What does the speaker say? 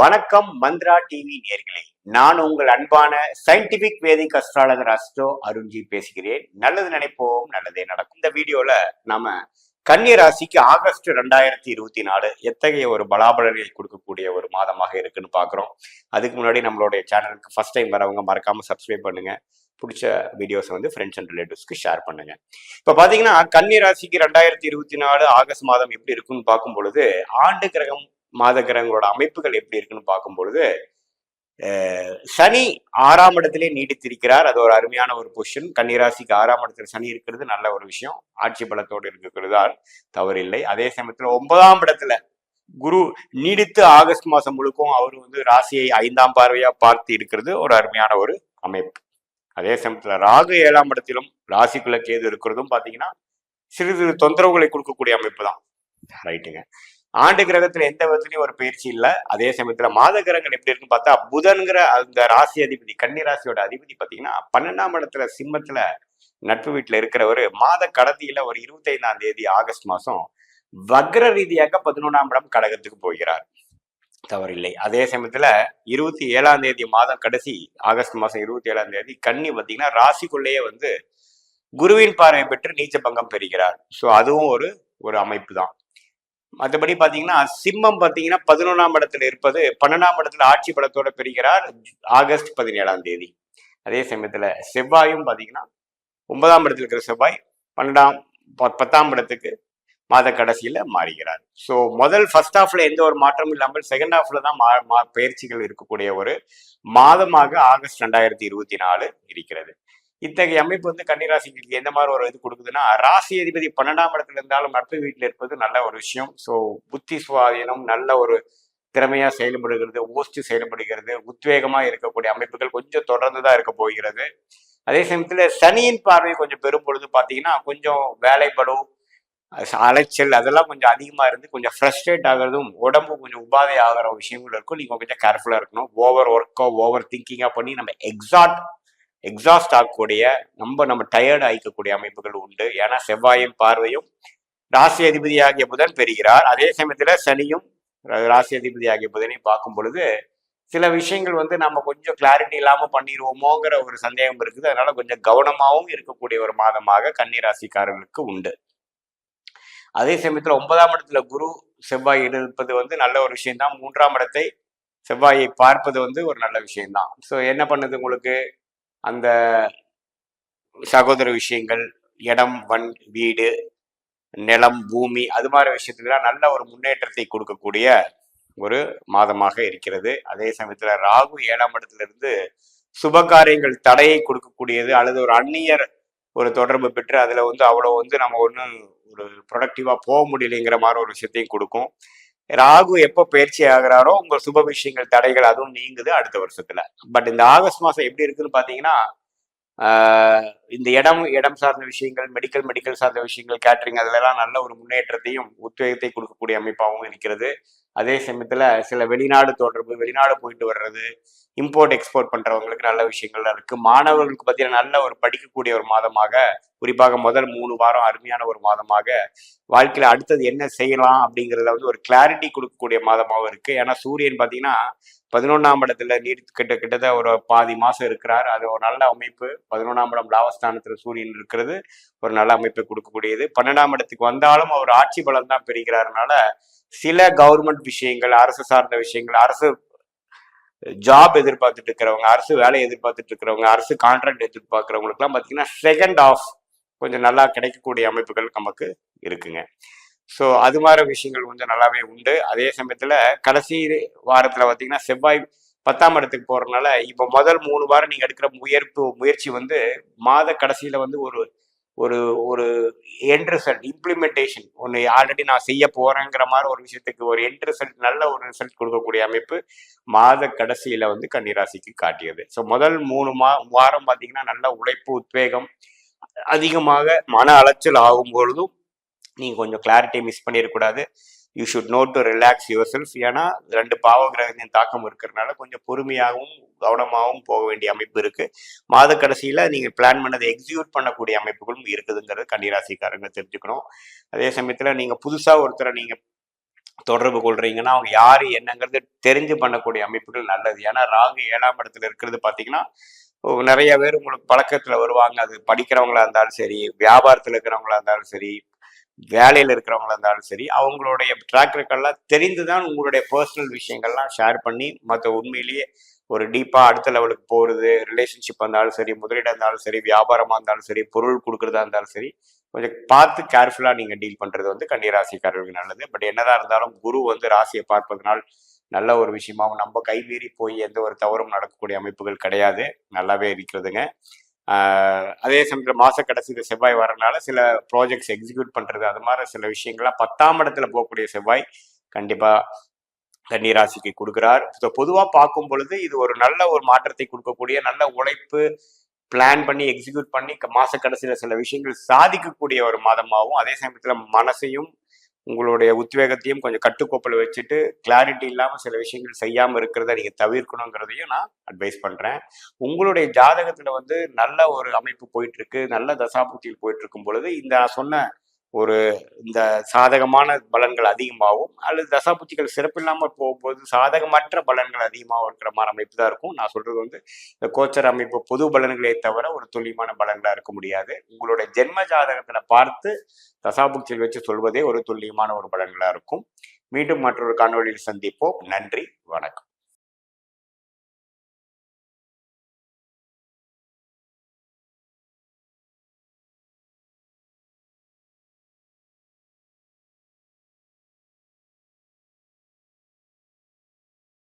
வணக்கம் மந்த்ரா டிவி நேர்களே. நான் உங்கள் அன்பான scientific Vedic astrologer astro Arunji பேசுகிறேன். நல்லது நினைப்போம் நல்லதே நடக்கும். இந்த வீடியோல நாம கன்னி ராசிக்கு ஆகஸ்ட் ரெண்டாயிரத்தி இருபத்தி நாலு எத்தகைய ஒரு பலாபலனை கொடுக்கக்கூடிய ஒரு மாதமாக இருக்குன்னு பாக்குறோம் அதுக்கு முன்னாடி நம்மளுடைய சேனலுக்கு ஃபர்ஸ்ட் டைம் வரவங்க மறக்காம சப்ஸ்கிரைப் பண்ணுங்க. பிடிச்ச வீடியோஸை வந்து ஃப்ரெண்ட்ஸ் அண்ட் ரிலேட்டிவ்ஸ்க்கு ஷேர் பண்ணுங்க. இப்போ பார்த்தீங்கன்னா கன்னி ராசிக்கு ரெண்டாயிரத்தி இருபத்தி நாலு ஆகஸ்ட் மாதம் எப்படி இருக்குன்னு பார்க்கும் பொழுது ஆண்டு கிரகம் மாத கிரகங்களோட அமைப்புகள் எப்படி இருக்குன்னு பார்க்கும் பொழுது சனி ஆறாம் இடத்திலே நீடித்திருக்கிறார். அது ஒரு அருமையான ஒரு பொசிஷன் கன்னிராசிக்கு ஆறாம் இடத்துல சனி இருக்கிறது நல்ல ஒரு விஷயம். ஆட்சி பலத்தோடு இருக்கிறதால் தவறில்லை. அதே சமயத்துல ஒன்பதாம் இடத்துல குரு நீடித்து ஆகஸ்ட் மாசம் முழுக்கும் அவர் வந்து ராசியை ஐந்தாம் பார்வையா பார்த்து இருக்கிறது ஒரு அருமையான ஒரு அமைப்பு. அதே சமயத்துல ராகு ஏழாம் இடத்திலும் ராசிக்குள்ள கேது இருக்கிறதும் பாத்தீங்கன்னா சிறு சிறு தொந்தரவுகளை கொடுக்கக்கூடிய அமைப்பு தான். ரைட்டுங்க ஆண்டு கிரகத்துல எந்த விதத்துலயும் ஒரு பயிற்சி இல்லை. அதே சமயத்துல மாத கிரகங்கள் எப்படி இருக்குன்னு பார்த்தா புதன்கிற அந்த ராசி அதிபதி கன்னி ராசியோட அதிபதி பாத்தீங்கன்னா பன்னெண்டாம் இடத்துல சிம்மத்துல நட்பு வீட்டுல இருக்கிறவர் மாத கடத்தியில ஒரு இருபத்தைந்தாம் தேதி ஆகஸ்ட் மாசம் வக்ர ரீதியாக பதினொன்றாம் இடம் கடகத்துக்கு போகிறார். தவறில்லை. அதே சமயத்துல இருபத்தி ஏழாம் தேதி மாதம் கடைசி ஆகஸ்ட் மாசம் இருபத்தி ஏழாம் தேதி கன்னி பார்த்தீங்கன்னா ராசிக்குள்ளேயே வந்து குருவின் பார்வை பெற்று நீச்ச பங்கம் பெறுகிறார். ஸோ அதுவும் ஒரு ஒரு அமைப்பு தான். மற்றபடி பார்த்தீங்கன்னா சிம்மம் பார்த்தீங்கன்னா பதினொன்றாம் இடத்துல இருப்பது பன்னெண்டாம் இடத்துல ஆட்சி பலத்தோட பெறுகிறார் ஆகஸ்ட் பதினேழாம் தேதி. அதே சமயத்துல செவ்வாயும் பார்த்தீங்கன்னா ஒன்பதாம் இடத்துல இருக்கிற செவ்வாய் பன்னெண்டாம் பத்தாம் இடத்துக்கு மாத கடைசியில மாறுகிறார். ஸோ முதல் ஃபர்ஸ்ட் ஹாஃப்ல எந்த ஒரு மாற்றமும் இல்லாமல் செகண்ட் ஹாஃப்ல தான் மா பயிற்சிகள் இருக்கக்கூடிய ஒரு மாதமாக ஆகஸ்ட் ரெண்டாயிரத்தி இருபத்தி நாலு இருக்கிறது. இத்தகைய அமைப்பு வந்து கன்னிராசிக்கு எந்த மாதிரி ஒரு இது கொடுக்குதுன்னா ராசி அதிபதி பன்னெண்டாம் இடத்துல இருந்தாலும் நட்பு வீட்டில் இருப்பது நல்ல ஒரு விஷயம். ஸோ புத்தி சுவாதீனம் நல்ல ஒரு திறமையாக செயல்படுகிறது ஓஸ்ட் செயல்படுகிறது உத்வேகமாக இருக்கக்கூடிய அமைப்புகள் கொஞ்சம் தொடர்ந்து தான் இருக்க போகிறது. அதே சமயத்தில் சனியின் பார்வை கொஞ்சம் பெரும் பொழுது பார்த்தீங்கன்னா கொஞ்சம் வேலைப்படும் அலைச்சல் அதெல்லாம் கொஞ்சம் அதிகமாக இருந்து கொஞ்சம் ஃப்ரஸ்ட்ரேட் ஆகிறதும் உடம்பு கொஞ்சம் உபாதை ஆகிற விஷயங்கள் இருக்கும். நீங்கள் கொஞ்சம் கேர்ஃபுல்லாக இருக்கணும். ஓவர் ஒர்க்கோ ஓவர் திங்கிங்காக பண்ணி நம்ம எக்ஸாட் எக்ஸாஸ்ட் ஆகக்கூடிய நம்ம நம்ம டயர்டு ஆகிக்கக்கூடிய அமைப்புகள் உண்டு. ஏன்னா செவ்வாயின் பார்வையும் ராசி அதிபதியாகிய புதன் பெறுகிறார். அதே சமயத்தில் சனியும் ராசி அதிபதியாகிய புதனையும் பார்க்கும் பொழுது சில விஷயங்கள் வந்து நம்ம கொஞ்சம் கிளாரிட்டி இல்லாமல் பண்ணிடுவோமோங்கிற ஒரு சந்தேகம் இருக்குது. அதனால கொஞ்சம் கவனமாகவும் இருக்கக்கூடிய ஒரு மாதமாக கன்னிராசிக்காரர்களுக்கு உண்டு. அதே சமயத்தில் ஒன்பதாம் இடத்துல குரு செவ்வாய் இருப்பது வந்து நல்ல ஒரு விஷயம்தான். மூன்றாம் இடத்தை செவ்வாயை பார்ப்பது வந்து ஒரு நல்ல விஷயம்தான். ஸோ என்ன பண்ணுது உங்களுக்கு? அந்த சகோதர விஷயங்கள் இடம் வன் வீடு நிலம் பூமி அது மாதிரி விஷயத்துலாம் நல்ல ஒரு முன்னேற்றத்தை கொடுக்கக்கூடிய ஒரு மாதமாக இருக்கிறது. அதே சமயத்தில் ராகு ஏழாம் இடத்துலேருந்து இருந்து சுப காரியங்கள் தடையை கொடுக்கக்கூடியது அல்லது ஒரு அந்நியர் ஒரு தொடர்பு பெற்று அதுல வந்து அவ்வளோ வந்து நம்ம ஒன்றும் ஒரு ப்ரொடக்டிவாக போக முடியலைங்கிற மாதிரி ஒரு விஷயத்தையும் கொடுக்கும். ராகு எப்போ பயிற்சி ஆகிறாரோ உங்க சுப விஷயங்கள் தடைகள் அதுவும் நீங்குது அடுத்த வருஷத்துல. பட் இந்த ஆகஸ்ட் மாசம் எப்படி இருக்குன்னு பாத்தீங்கன்னா இந்த இடம் இடம் சார்ந்த விஷயங்கள் மெடிக்கல் மெடிக்கல் சார்ந்த விஷயங்கள் கேட்டரிங் அதெல்லாம் நல்ல ஒரு முன்னேற்றத்தையும் உத்வேகத்தை கொடுக்கக்கூடிய அமைப்பாகவும் இருக்கிறது. அதே சமயத்துல சில வெளிநாடு தொடர்பு வெளிநாடு போயிட்டு வர்றது இம்போர்ட் எக்ஸ்போர்ட் பண்றவங்களுக்கு நல்ல விஷயங்கள்லாம் இருக்கு. மாணவர்களுக்கு பார்த்தீங்கன்னா நல்ல ஒரு படிக்கக்கூடிய ஒரு மாதமாக குறிப்பாக முதல் மூணு வாரம் அருமையான ஒரு மாதமாக வாழ்க்கையில் அடுத்தது என்ன செய்யலாம் அப்படிங்கிறத வந்து ஒரு கிளாரிட்டி கொடுக்கக்கூடிய மாதமாகவும் இருக்கு. ஏன்னா சூரியன் பார்த்தீங்கன்னா பதினொன்றாம் இடத்துல நீர் கிட்ட கிட்டத்தட்ட ஒரு பாதி மாசம் இருக்கிறார். அது ஒரு நல்ல அமைப்பு. பதினொன்றாம் இடம் லாவஸ்தானத்தில் சூரியன் இருக்கிறது. ஒரு நல்ல அமைப்பை கொடுக்கக்கூடியது. பன்னெண்டாம் இடத்துக்கு வந்தாலும் அவர் ஆட்சி பலம் தான் பெறுகிறாருனால சில கவர்மெண்ட் விஷயங்கள் அரசு சார்ந்த விஷயங்கள் அரசு ஜாப் எதிர்பார்த்துட்டு இருக்கிறவங்க அரசு வேலை எதிர்பார்த்துட்டு இருக்கிறவங்க அரசு கான்ட்ராக்ட் எதிர்பார்க்குறவங்களுக்குலாம் பார்த்தீங்கன்னா செகண்ட் ஆஃப் கொஞ்சம் நல்லா கிடைக்கக்கூடிய அமைப்புகள் நமக்கு இருக்குங்க. ஸோ அது மாதிரி விஷயங்கள் கொஞ்சம் நல்லாவே உண்டு. அதே சமயத்தில் கடைசி வாரத்தில் பார்த்தீங்கன்னா செவ்வாய் பத்தாம் இடத்துக்கு போகிறதுனால இப்போ முதல் மூணு வாரம் நீங்கள் எடுக்கிற முயற்சி முயற்சி வந்து மாத கடைசியில் வந்து ஒரு ஒரு ஒரு எண்ட் ரிசல்ட் இம்ப்ளிமெண்டேஷன் ஒன்று ஆல்ரெடி நான் செய்ய போகிறேங்கிற மாதிரி ஒரு விஷயத்துக்கு ஒரு எண்ட் ரிசல்ட் நல்ல ஒரு ரிசல்ட் கொடுக்கக்கூடிய அமைப்பு மாத கடைசியில் வந்து கன்னிராசிக்கு காட்டியது. ஸோ முதல் மூணு மா வாரம் பார்த்தீங்கன்னா நல்ல உழைப்பு உத்வேகம் அதிகமாக மன அலைச்சல் ஆகும் பொழுதும் நீங்கள் கொஞ்சம் கிளாரிட்டி மிஸ் பண்ணிடக்கூடாது you should note to relax yourself ஏன்னா ரெண்டு பாவ கிரகத்தின் தாக்கம் இருக்கிறதுனால கொஞ்சம் பொறுமையாகவும் கவனமாகவும் போக வேண்டிய அமைப்பு இருக்குது மாத கடைசியில் நீங்கள் பிளான் பண்ணதை எக்ஸிக்யூட் பண்ணக்கூடிய அமைப்புகளும் இருக்குதுங்கிறது கன்னிராசிக்காரங்க தெரிஞ்சுக்கணும். அதே சமயத்தில் நீங்கள் புதுசாக ஒருத்தரை நீங்கள் தொடர்பு கொள்றீங்கன்னா அவங்க யாரு என்னங்கிறது தெரிஞ்சு பண்ணக்கூடிய அமைப்புகள் நல்லது. ஏன்னா ராகு ஏழாம் இடத்துல இருக்கிறது பார்த்தீங்கன்னா நிறைய பேர் உங்களுக்கு பழக்கத்துல வருவாங்க. அது படிக்கிறவங்களா இருந்தாலும் சரி வியாபாரத்துல இருக்கிறவங்களா இருந்தாலும் சரி வேலையில இருக்கிறவங்களா இருந்தாலும் சரி அவங்களுடைய ட்ராக் ரெக்கார்ட்லாம் தெரிந்துதான் உங்களுடைய பர்சனல் விஷயங்கள்லாம் ஷேர் பண்ணி மற்ற உண்மையிலேயே ஒரு டீப்பா அடுத்த லெவலுக்கு போறது ரிலேஷன்ஷிப் இருந்தாலும் சரி முதலீடா இருந்தாலும் சரி வியாபாரமா இருந்தாலும் சரி பொருள் கொடுக்கறதா இருந்தாலும் சரி கொஞ்சம் பார்த்து கேர்ஃபுல்லா நீங்க டீல் பண்றது வந்து கன்னிராசிக்காரர்களுக்கு நல்லது. பட் என்னதான் இருந்தாலும் குரு வந்து ராசியை பார்ப்பதனால் நல்ல ஒரு விஷயமாவும் நம்ம கைமீறி போய் எந்த ஒரு தவறும் நடக்கக்கூடிய அமைப்புகள் கிடையாது. நல்லாவே இருக்கிறதுங்க. ஆஹ் அதே சமயத்தில் மாச கடைசியில் செவ்வாய் வரனால சில ப்ராஜெக்ட்ஸ் எக்ஸிக்யூட் பண்றது அது மாதிரி சில விஷயங்கள்லாம் பத்தாம் இடத்துல போகக்கூடிய செவ்வாய் கண்டிப்பா கன்னிராசிக்கு கொடுக்குறார். ஸோ பொதுவாக பார்க்கும் பொழுது இது ஒரு நல்ல ஒரு மாற்றத்தை கொடுக்கக்கூடிய நல்ல உழைப்பு பிளான் பண்ணி எக்ஸிக்யூட் பண்ணி மாத கடைசியில் கடைசியில சில விஷயங்கள் சாதிக்கக்கூடிய ஒரு மாதமாகவும் அதே சமயத்தில் மனசையும் உங்களுடைய உத்வேகத்தையும் கொஞ்சம் கட்டுக்கோப்பில் வச்சுட்டு கிளாரிட்டி இல்லாமல் சில விஷயங்கள் செய்யாமல் இருக்கிறத நீங்கள் தவிர்க்கணுங்கிறதையும் நான் அட்வைஸ் பண்ணுறேன் உங்களுடைய ஜாதகத்தில் வந்து நல்ல ஒரு அமைப்பு போயிட்டுருக்கு நல்ல தசாபுத்தியில் போயிட்டு இருக்கும் பொழுது இந்த நான் சொன்ன ஒரு இந்த சாதகமான பலன்கள் அதிகமாகும். அல்லது தசாபுத்திகள் சிறப்பில்லாமல் போகும்போது சாதகமற்ற பலன்கள் அதிகமாக இருக்கிற மாதிரி அமைப்பு தான் இருக்கும். நான் சொல்றது வந்து இந்த கோச்சர் அமைப்பு பொது பலன்களே தவிர ஒரு துல்லியமான பலன்களாக இருக்க முடியாது. உங்களுடைய ஜென்ம ஜாதகத்தில் பார்த்து தசாபுக்தியில் வச்சு சொல்வதே ஒரு துல்லியமான ஒரு பலன்களாக இருக்கும். மீண்டும் மற்றொரு காணொளியில் சந்திப்போம். நன்றி வணக்கம்.